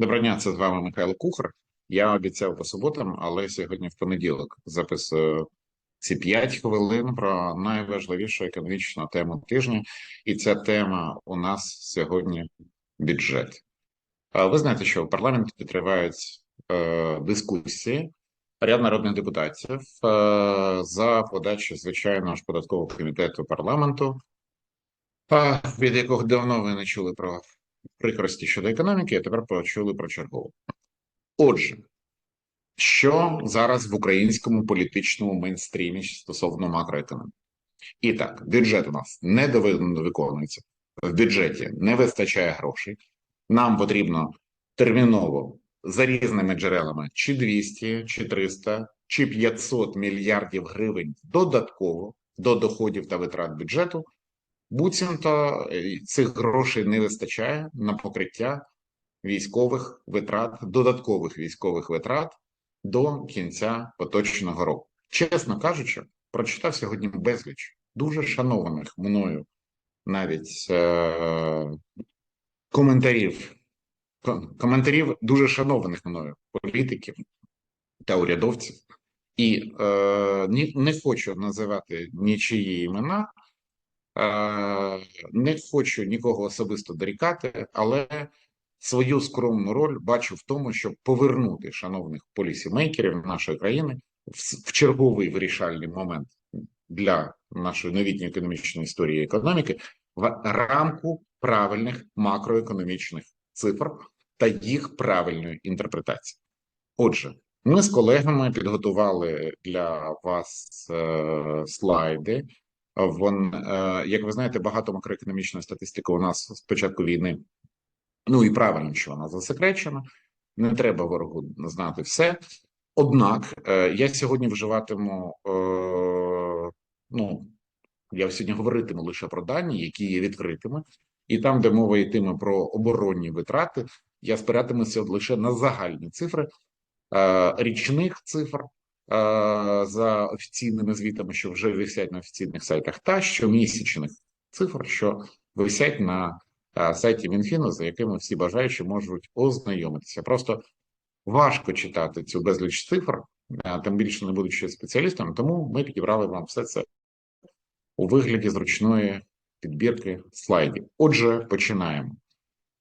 Доброго дня, це з вами Михайло Кухар. Я обіцяв по суботам, але сьогодні в понеділок записую ці 5 хвилин про найважливішу економічну тему тижня, і ця тема у нас сьогодні бюджет. Ви знаєте, що в парламенті тривають е, дискусії ряд народних депутатів е, за подачі звичайного ж податкового комітету парламенту, е, від якого давно ви не чули про прикрості щодо економіки, а тепер почули про чергову. Отже, що зараз в українському політичному мейнстрімі стосовно макроекономіки? І так, бюджет у нас не виконується, в бюджеті не вистачає грошей. Нам потрібно терміново за різними джерелами чи 200, чи 300, чи 500 мільярдів гривень додатково до доходів та витрат бюджету Буцімто е, цих грошей не вистачає на покриття військових витрат, додаткових військових витрат до кінця поточного року. Чесно кажучи, прочитав сьогодні безліч дуже шанованих мною навіть е- коментарів, коментарів дуже шанованих мною політиків та урядовців, і е- не хочу називати нічиї імена. Е, не хочу нікого особисто дорікати, але свою скромну роль бачу в тому, щоб повернути шановних полісімейкерів нашої країни в черговий вирішальний момент для нашої новітньої економічної історії і економіки в рамку правильних макроекономічних цифр та їх правильної інтерпретації. Отже, ми з колегами підготували для вас е, слайди. Вон, е, як ви знаєте, багато макроекономічної статистики у нас з початку війни. Ну і правильно, що вона засекречена. Не треба ворогу знати все. Однак е, я сьогодні вживатиму. Е, ну я сьогодні говоритиму лише про дані, які є відкритими, і там, де мова йтиме про оборонні витрати, я спиратимуся лише на загальні цифри річних цифр за офіційними звітами, що вже висять на офіційних сайтах, та щомісячних цифр, що висять на сайті Мінфіну, за якими всі бажаючі можуть ознайомитися. Просто важко читати цю безліч цифр, тим більше не будучи спеціалістом, тому ми підібрали вам все це у вигляді зручної підбірки слайдів. Отже, починаємо.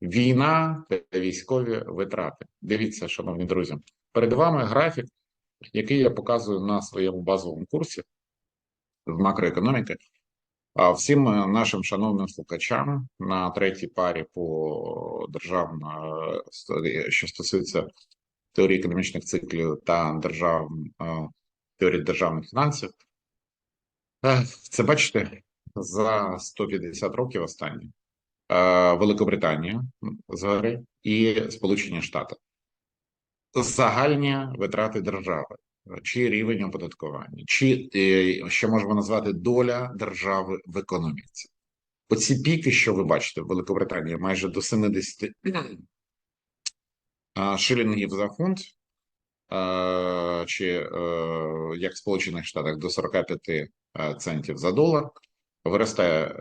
Війна та військові витрати. Дивіться, шановні друзі, перед вами графік який я показую на своєму базовому курсі з макроекономіки. Всім е, нашим шановним слухачам на третій парі по державна, е, що стосується теорії економічних циклів та держав, е, теорії державних фінансів, це бачите за 150 років останні. Великобританія згори і Сполучені Штати загальні витрати держави, чи рівень оподаткування, чи е, що можемо назвати доля держави в економіці. Оці піки, що ви бачите, в Великобританії майже до 70 шилінгів за фунт, чи е, як в Сполучених Штатах до 45 е, центів за долар. Виростає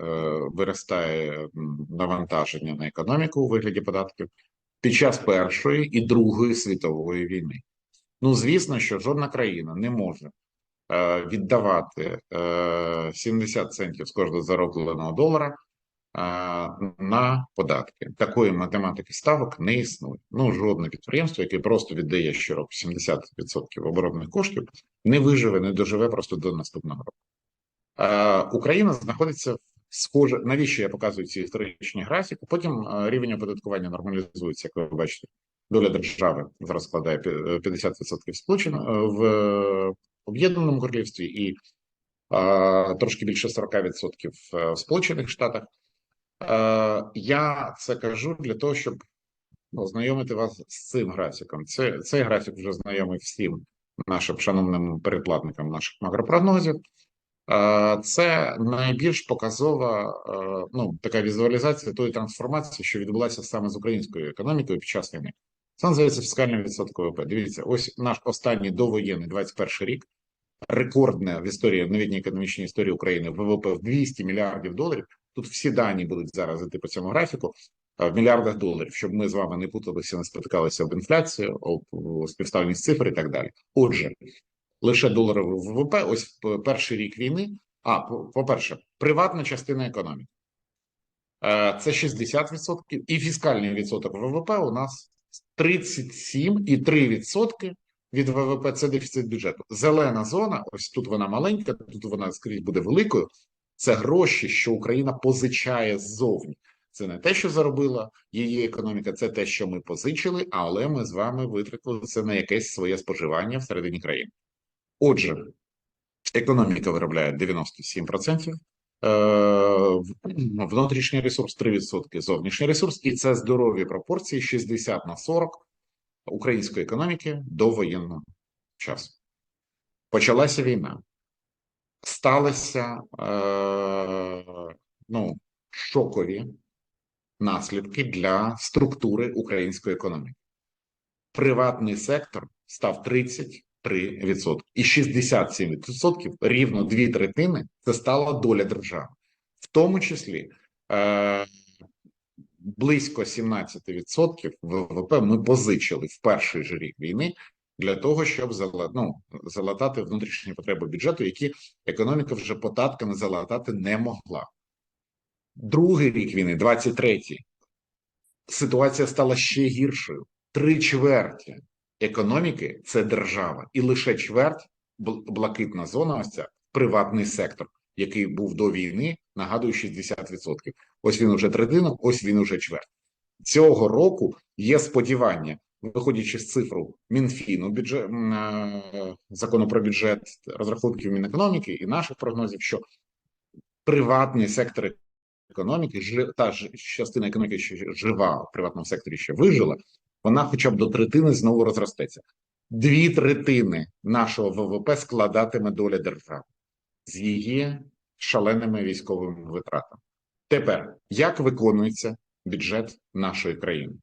виростає навантаження на економіку у вигляді податків під час Першої і Другої світової війни. Ну, звісно, що жодна країна не може е, віддавати е, 70 центів з кожного заробленого долара е, на податки. Такої математики ставок не існує. Ну, жодне підприємство, яке просто віддає щороку 70% оборонних коштів, не виживе, не доживе просто до наступного року. Е, Україна знаходиться в схоже, навіщо я показую ці історичні графіки? Потім е, рівень оподаткування нормалізується, як ви бачите. Доля держави зараз складає 50% сполучено е, в Об'єднаному Королівстві і а, трошки більше 40% в Сполучених Штатах. Я це кажу для того, щоб ознайомити вас з цим графіком. Це, Цей графік вже знайомий всім нашим шановним передплатникам наших макропрогнозів. Це найбільш показова ну така візуалізація тої трансформації, що відбулася саме з українською економікою під час війни. Це називається фіскальний відсоток ВВП. Дивіться, ось наш останній довоєнний 21 рік, рекордне в історії новітньої економічній історії України ВВП в 200 мільярдів доларів. Тут всі дані будуть зараз іти по цьому графіку. е, в мільярдах доларів, щоб ми з вами не путалися, не спотикалися об інфляцію, об співставність цифр і так далі. Отже, лише доларовий ВВП, ось перший рік війни. А, по- по-перше, приватна частина економіки. Е, Це 60%, і фіскальний відсоток ВВП у нас 37,3% від ВВП це дефіцит бюджету. Зелена зона, ось тут вона маленька, тут вона скрізь буде великою. Це гроші, що Україна позичає ззовні. Це не те, що заробила її економіка, це те, що ми позичили, але ми з вами витратили це на якесь своє споживання всередині країни. Отже, економіка виробляє 97%, е, внутрішній ресурс 3%, зовнішній ресурс, і це здорові пропорції 60 на 40 української економіки до воєнного часу. Почалася війна. Сталися е, ну, шокові наслідки для структури української економіки. Приватний сектор став 33%. І 67% рівно дві третини це стала доля держави. В тому числі е, близько 17% ВВП ми позичили в перший же рік війни для того, щоб ну, залатати внутрішні потреби бюджету, які економіка вже податками залатати не могла. Другий рік війни, 23-й, ситуація стала ще гіршою. Три чверті економіки це держава, і лише чверть блакитна зона, ось ця приватний сектор, який був до війни, нагадую, 60%. Ось він уже третина, ось він уже чверть. Цього року є сподівання, виходячи з цифру Мінфіну, бюджет, е, закону про бюджет, розрахунків Мінекономіки і наших прогнозів, що приватний сектор економіки, та частина економіки, що жива в приватному секторі, ще вижила, вона хоча б до третини знову розростеться. Дві третини нашого ВВП складатиме доля держави з її шаленими військовими витратами. Тепер як виконується бюджет нашої країни?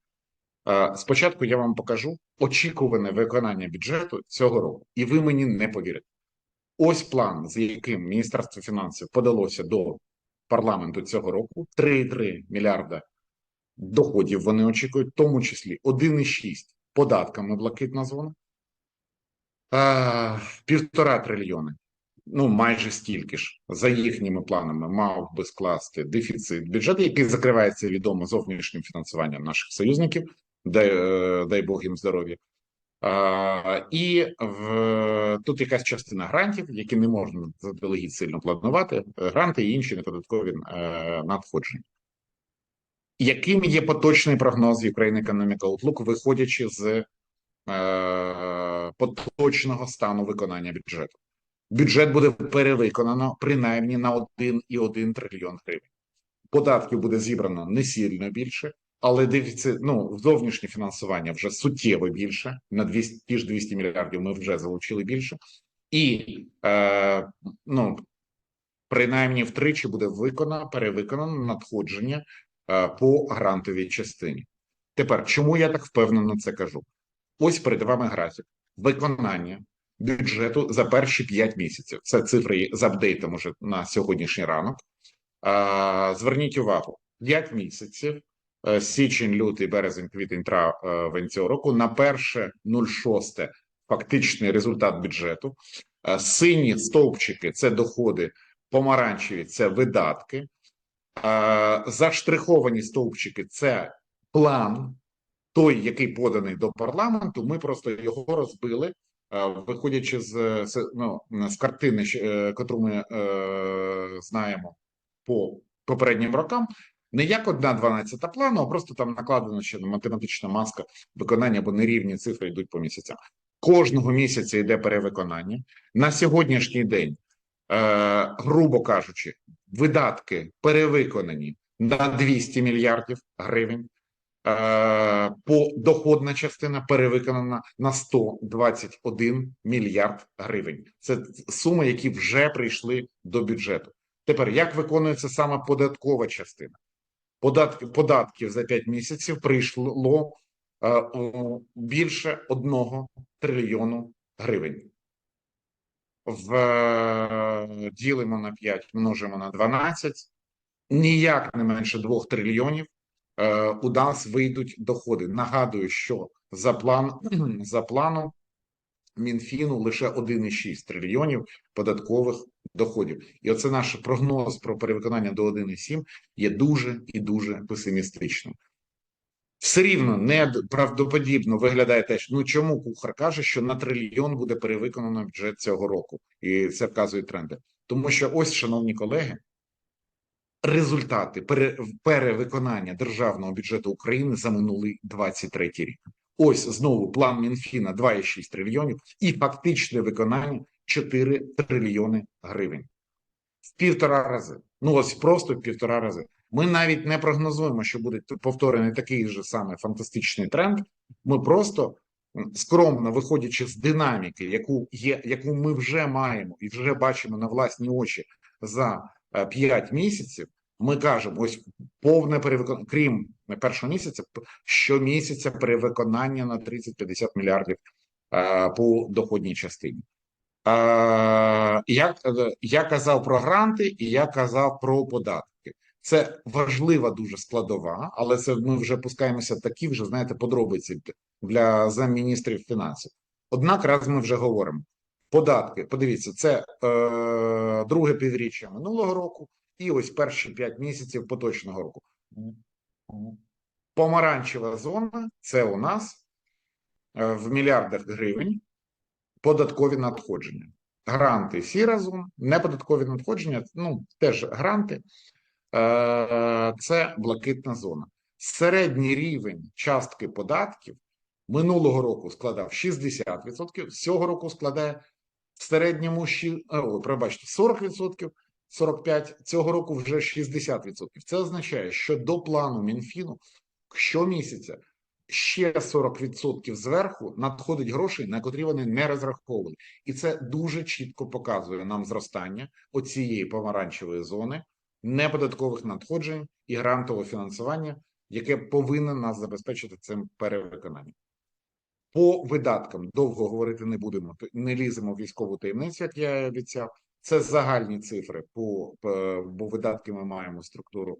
Е, Спочатку я вам покажу очікуване виконання бюджету цього року, і ви мені не повірите. Ось план, з яким Міністерство фінансів подалося до парламенту цього року: 3,3 мільярда доходів вони очікують, в тому числі 1,6 податками блакитна зона, півтора трильйони. Ну, майже стільки ж за їхніми планами мав би скласти дефіцит бюджету, який закривається відомо зовнішнім фінансуванням наших союзників, дай, е, дай Бог їм здоров'я. І в тут якась частина грантів, які не можна заздалегідь сильно планувати, гранти і інші неподаткові е, надходження. Яким є поточний прогноз України економіка Outlook, виходячи з е, поточного стану виконання бюджету? Бюджет буде перевиконано принаймні на 1,1 трильйон гривень. Податків буде зібрано не сильно більше, але дефіцит, ну, зовнішнє фінансування вже суттєво більше. На 200, ті ж 200 мільярдів ми вже залучили більше. І, е, ну, принаймні втричі буде виконано, перевиконано надходження по грантовій частині. Тепер, чому я так впевнено це кажу? Ось перед вами графік виконання бюджету за перші 5 місяців. Це цифри з апдейтом уже на сьогоднішній ранок. Зверніть увагу: 5 місяців, е, січень, лютий, березень, квітень, травень цього року на перше 06 фактичний результат бюджету. Е, Сині стовпчики це доходи, помаранчеві це видатки. Е, Заштриховані стовпчики це план, той, який поданий до парламенту. Ми просто його розбили, е, виходячи з, ну, з картини, е, котру ми е, знаємо по попереднім рокам. Не як одна дванадцята плану, а просто там накладена ще математична маска виконання, бо нерівні цифри йдуть по місяцям. Кожного місяця йде перевиконання. На сьогоднішній день, е, грубо кажучи, видатки перевиконані на 200 мільярдів гривень. Е, По доходна частина перевиконана на 121 мільярд гривень. Це суми, які вже прийшли до бюджету. Тепер як виконується саме податкова частина? Податки податків за 5 місяців прийшло е, більше 1 трильйону гривень. В е, ділимо на 5, множимо на 12, ніяк не менше 2 трильйонів е, у нас вийдуть доходи. Нагадую, що за план за планом Мінфіну лише 1,6 трильйонів податкових доходів. І оце наш прогноз про перевиконання до 1,7 є дуже і дуже песимістичним. Все рівно неправдоподібно виглядає теж. Ну чому кухар каже, що на трильйон буде перевиконано бюджет цього року, і це вказує тренди. Тому що ось, шановні колеги, результати пере, перевиконання державного бюджету України за минулий 23 рік. Ось знову план Мінфіна 2,6 трильйонів і фактичне виконання 4 трильйони гривень в півтора рази. Ну ось просто в півтора рази. Ми навіть не прогнозуємо, що буде повторений такий же саме фантастичний тренд. Ми просто скромно виходячи з динаміки, яку є, яку ми вже маємо і вже бачимо на власні очі за 5 місяців. Ми кажемо, ось повне перевиконання, крім першого місяця, щомісяця перевиконання на 30-50 мільярдів а, по доходній частині. А, я, я казав про гранти і я казав про податки. Це важлива дуже складова, але це ми вже пускаємося такі вже знаєте подробиці для замміністрів фінансів. Однак, раз ми вже говоримо податки. Подивіться, це е, друге півріччя минулого року, і ось перші п'ять місяців поточного року. Помаранчева зона це у нас е, в мільярдах гривень податкові надходження. Гранти сіра зона, неподаткові надходження, ну теж гранти. Е, це блакитна зона. Середній рівень частки податків минулого року складав 60%, цього року складає в середньому о, пробачте, 40%, 45%, цього року вже 60%. Це означає, що до плану Мінфіну щомісяця ще 40% зверху надходить грошей, на котрі вони не розраховували. І це дуже чітко показує нам зростання оцієї помаранчевої зони неподаткових надходжень і грантового фінансування, яке повинно нас забезпечити цим перевиконанням. По видаткам довго говорити не будемо. Не ліземо в військову таємницю, як я обіцяв. Це загальні цифри. По, по бо видатки ми маємо структуру.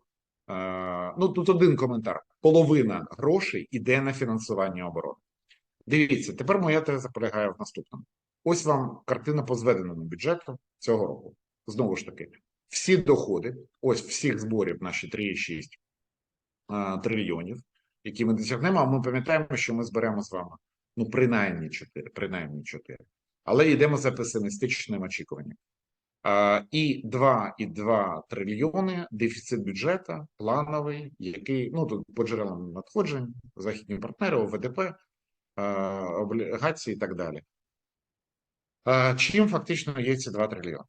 Е, ну тут один коментар: половина грошей іде на фінансування оборони. Дивіться, тепер моя теза полягає в наступному. Ось вам картина по зведеному бюджету цього року. Знову ж таки, всі доходи, ось всіх зборів, наші 3,6 трильйонів, які ми досягнемо. А ми пам'ятаємо, що ми зберемо з вами ну принаймні 4, принаймні 4. Але йдемо за песимістичним очікуванням. І 2,2 трильйони дефіцит бюджету плановий, який ну тут по джерелам надходжень, західні партнери, ОВДП, облігації і так далі. Чим фактично є ці 2 трильйони?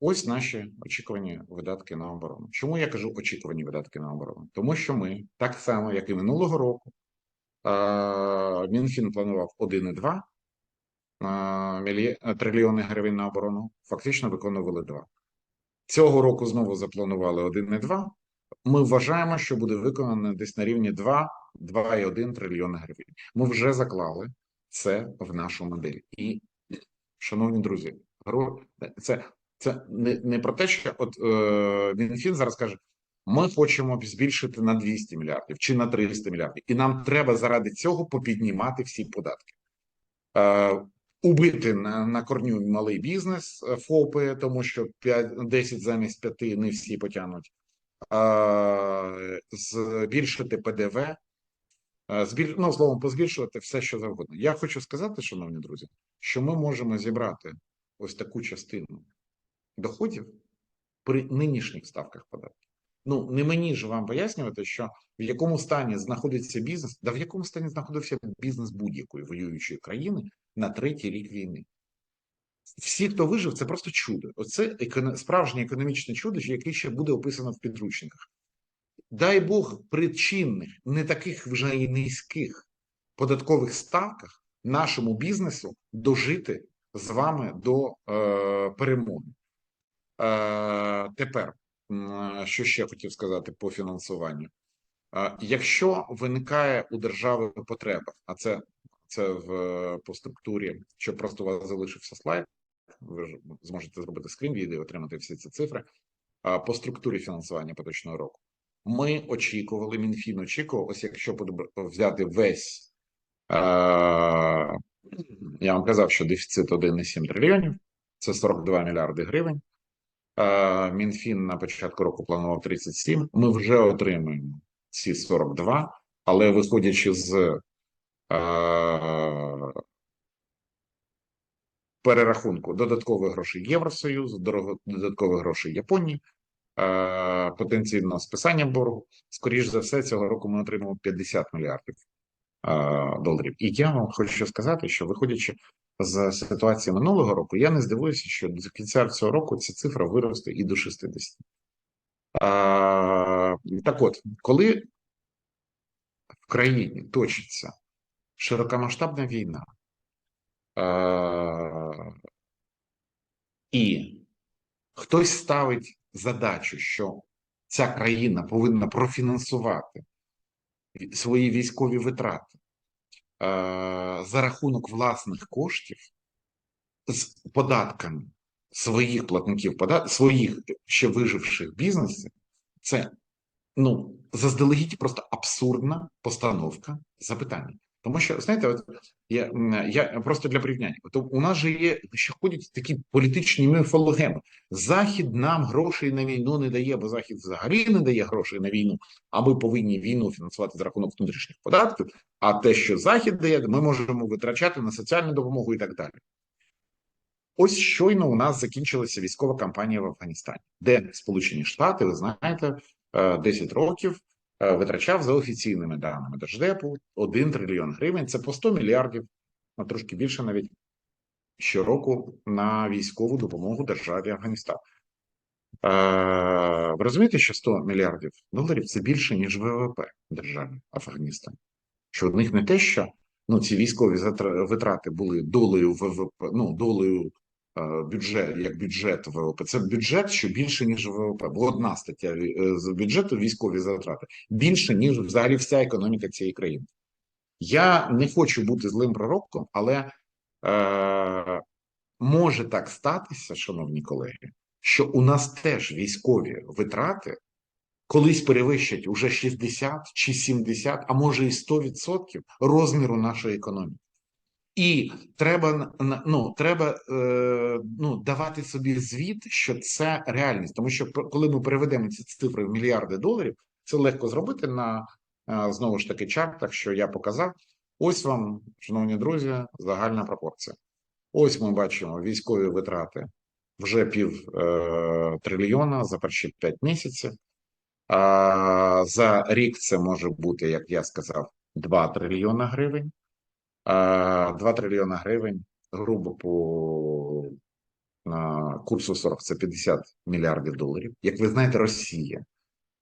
Ось наші очікувані видатки на оборону. Чому я кажу очікувані видатки на оборону? Тому що ми так само, як і минулого року, Мінфін планував 1,2 трильйони гривень на оборону, фактично виконували 2. Цього року знову запланували 1,2. Ми вважаємо, що буде виконано десь на рівні 2-2,1 трильйони гривень. Ми вже заклали це в нашу модель. І, шановні друзі, це це не не про те, що от е, Мінфін зараз каже: ми хочемо збільшити на 200 мільярдів чи на 300 мільярдів, і нам треба заради цього попіднімати всі податки, е, убити на на корню малий бізнес е, ФОПи, тому що 5, 10 замість 5 не всі потягнуть, е, збільшити ПДВ. Е, збіль... ну, словом, позбільшувати все, що завгодно. Я хочу сказати, шановні друзі, що ми можемо зібрати ось таку частину доходів при нинішніх ставках податків. Ну не мені ж вам пояснювати, що в якому стані знаходиться бізнес, да в якому стані знаходився бізнес будь-якої воюючої країни на третій рік війни. Всі, хто вижив, це просто чудо. Оце справжнє економічне чудо, яке ще буде описано в підручниках. Дай Бог причинних, не таких вже і низьких податкових ставках нашому бізнесу дожити з вами до е, перемоги. Е, Тепер що ще хотів сказати по фінансуванню? Якщо виникає у держави потреба, а це це в по структурі, що просто у вас залишився слайд, ви зможете зробити скрін відео, і отримати всі ці цифри по структурі фінансування поточного року. Ми очікували, Мінфін очікував, ось якщо взяти весь, е, я вам казав, що дефіцит 1,7 трильйонів, це 42 мільярди гривень. Мінфін на початку року планував 37. Ми вже отримуємо ці 42, але виходячи з перерахунку додаткових грошей Євросоюзу, додаткових грошей Японії, потенційного списання боргу, скоріш за все, цього року ми отримаємо 50 мільярдів доларів. І я вам хочу сказати, що виходячи з ситуації минулого року, я не здивуюся, що до кінця цього року ця цифра виросте і до 60. А, так от, коли в країні точиться широкомасштабна війна, а, і хтось ставить задачу, що ця країна повинна профінансувати свої військові витрати за рахунок власних коштів з податками своїх платників податків, своїх ще виживших бізнесів, це ну заздалегідь просто абсурдна постановка запитання. Тому що знаєте, от я, я просто для порівняння, то у нас же є ще ходять такі політичні міфологеми. Захід нам грошей на війну не дає, бо захід взагалі не дає грошей на війну. А ми повинні війну фінансувати за рахунок внутрішніх податків. А те, що захід дає, ми можемо витрачати на соціальну допомогу і так далі. Ось щойно у нас закінчилася військова кампанія в Афганістані, де Сполучені Штати, ви знаєте, е, 10 років е, витрачав за офіційними даними Держдепу 1 трильйон гривень. Це по 100 мільярдів, а трошки більше навіть щороку на військову допомогу державі Афганістан. Е, Ви розумієте, що 100 мільярдів доларів це більше ніж ВВП держави Афганістан. Що в них не те, що ну ці військові витрати були долею ВВП, ну долею е, бюджет як бюджет ВВП. Це бюджет, що більше ніж ВВП. Бо одна стаття е, з бюджету військові затрати більше ніж взагалі вся економіка цієї країни. Я не хочу бути злим пророком, але е, може так статися, шановні колеги, що у нас теж військові витрати колись перевищать уже 60 чи 70, а може і 100% розміру нашої економіки. І треба ну, треба е, ну, давати собі звіт, що це реальність, тому що коли ми переведемо ці цифри в мільярди доларів, це легко зробити на е, знову ж таки чартах, що я показав. Ось вам, шановні друзі, загальна пропорція. Ось ми бачимо військові витрати вже пів е, трильйона за перші 5 місяців. А, за рік це може бути, як я сказав, 2 трильйона гривень. А, 2 трильйона гривень, грубо по курсу 40 це 50 мільярдів доларів. Як ви знаєте, Росія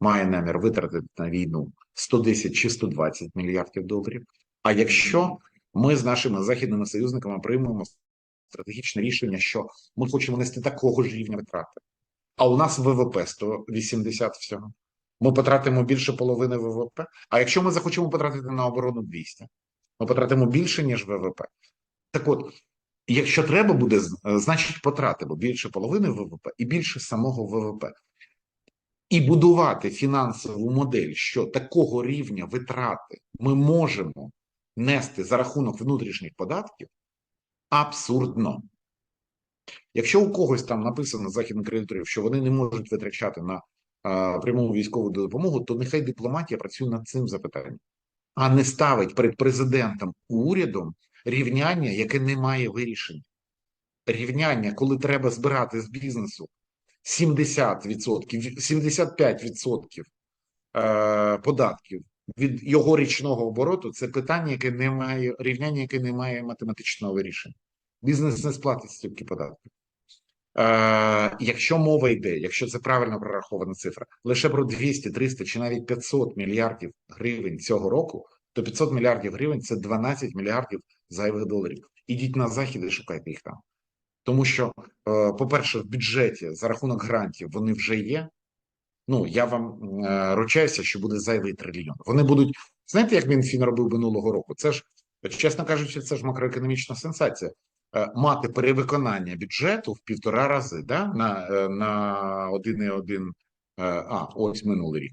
має намір витратити на війну 110 чи 120 мільярдів доларів. А якщо ми з нашими західними союзниками приймемо стратегічне рішення, що ми хочемо нести такого ж рівня витрати, а у нас ВВП 180 всього. Ми потратимо більше половини ВВП. А якщо ми захочемо потратити на оборону 200, ми потратимо більше, ніж ВВП. Так от, якщо треба буде, е, значить потратимо більше половини ВВП і більше самого ВВП. І будувати фінансову модель, що такого рівня витрати ми можемо нести за рахунок внутрішніх податків, абсурдно. Якщо у когось там написано західних кредиторів, що вони не можуть витрачати на а, пряму військову допомогу, то нехай дипломатія працює над цим запитанням, а не ставить перед президентом урядом рівняння, яке не має вирішення. Рівняння, коли треба збирати з бізнесу 70%, 75% е, податків від його річного обороту, це питання, яке не має рівняння, яке не має математичного вирішення. Бізнес не сплатить стільки податків. Е, якщо мова йде, якщо це правильно прорахована цифра, лише про 200, 300 чи навіть 500 мільярдів гривень цього року, то 500 мільярдів гривень це 12 мільярдів зайвих доларів. Ідіть на захід і шукайте їх там. Тому що, е, по-перше, в бюджеті за рахунок грантів вони вже є. Ну я вам е, ручаюся, що буде зайвий трильйон. Вони будуть знаєте, як Мінфін робив минулого року? Це ж чесно кажучи, це ж макроекономічна сенсація. Е, Мати перевиконання бюджету в півтора рази да, на, е, на 1,1, е, а ось минулий рік.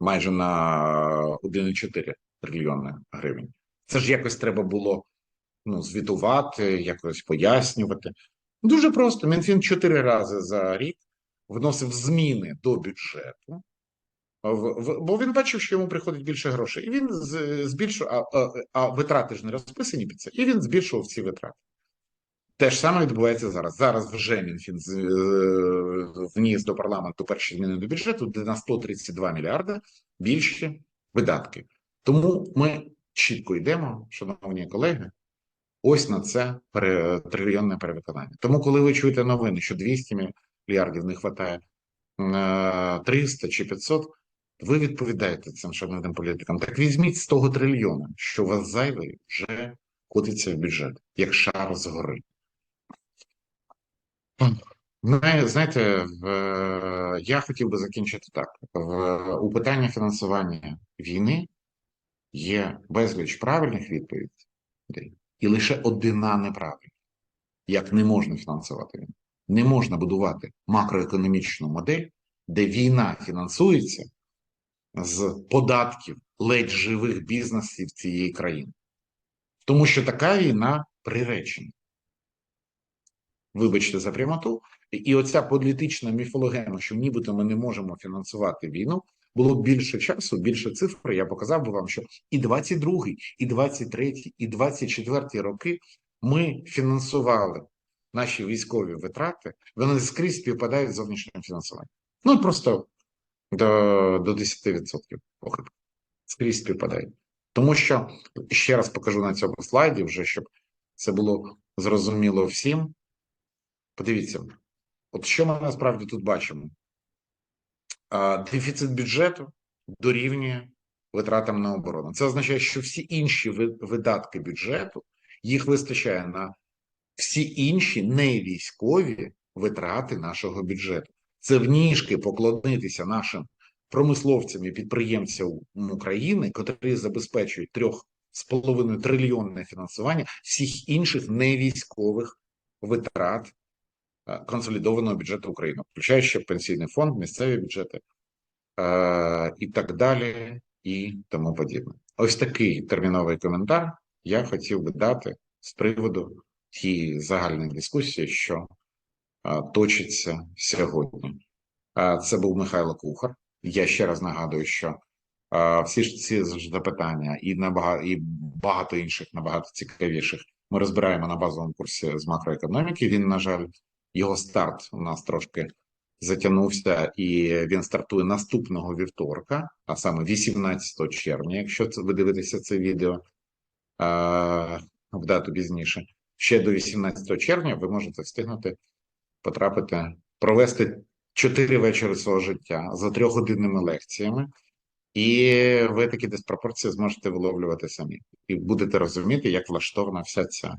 майже на 1,4 трильйони гривень. Це ж якось треба було ну, звітувати, якось пояснювати. Дуже просто. Мінфін чотири рази за рік вносив зміни до бюджету, бо він бачив, що йому приходить більше грошей. І він збільшував, а, а, а витрати ж не розписані під це, і він збільшував ці витрати. Те ж саме відбувається зараз. Зараз вже Мінфін е, вніс до парламенту перші зміни до бюджету, де на 132 мільярди більші видатки. Тому ми чітко йдемо, шановні колеги, ось на це трильйонне перевиконання. Тому, коли ви чуєте новини, що 200 мільярдів не вистачає 300 чи 500, ви відповідаєте цим шановним політикам. Так візьміть з того трильйона, що у вас зайвий вже котиться в бюджет, як шар згори. Знає- Знаєте, я хотів би закінчити так. У питанні фінансування війни є безліч правильних відповідей, і лише одна неправильна. Як не можна фінансувати війну? Не можна будувати макроекономічну модель, де війна фінансується з податків ледь живих бізнесів цієї країни. Тому що така війна приречена. Вибачте за прямоту. І оця політична міфологема, що нібито ми не можемо фінансувати війну, було більше часу, більше цифр. Я показав би вам, що і 22-й, і 23-й, і 24-й роки ми фінансували наші військові витрати, вони скрізь співпадають з зовнішнім фінансуванням. Ну просто до, до 10% похибки. Скрізь співпадають. Тому що ще раз покажу на цьому слайді, вже щоб це було зрозуміло всім. Подивіться, от що ми насправді тут бачимо? А, Дефіцит бюджету дорівнює витратам на оборону. Це означає, що всі інші видатки бюджету їх вистачає на всі інші не військові витрати нашого бюджету. Це в ніжки поклонитися нашим промисловцям і підприємцям України, котрі забезпечують трьох з половиною трильйонне фінансування всіх інших невійськових витрат е, консолідованого бюджету України, включаючи пенсійний фонд, місцеві бюджети е, і так далі, і тому подібне. Ось такий терміновий коментар я хотів би дати з приводу тієї загальної дискусії, що точиться сьогодні. Це був Михайло Кухар. Я ще раз нагадую, що всі ж ці запитання і набагато і багато інших набагато цікавіших ми розбираємо на базовому курсі з макроекономіки. Він, на жаль, його старт у нас трошки затягнувся, і він стартує наступного вівторка, а саме 18 червня, якщо ви дивитеся це відео в дату пізніше. Ще до 18 червня ви можете встигнути потрапити, провести чотири вечори свого життя за трьохгодинними лекціями, і ви такі диспропорції зможете виловлювати самі, і будете розуміти, як влаштована вся ця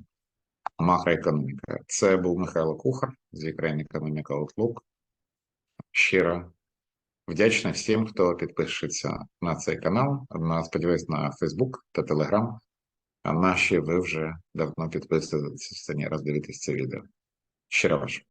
макроекономіка. Це був Михайло Кухар з Ukraine Economic Outlook. Щиро вдячна всім, хто підпишеться на цей канал. На сподіваюсь, на Facebook та Telegram. А наші ви вже давно підписуєтеся, роздивитесь це відео. Щиро ваш.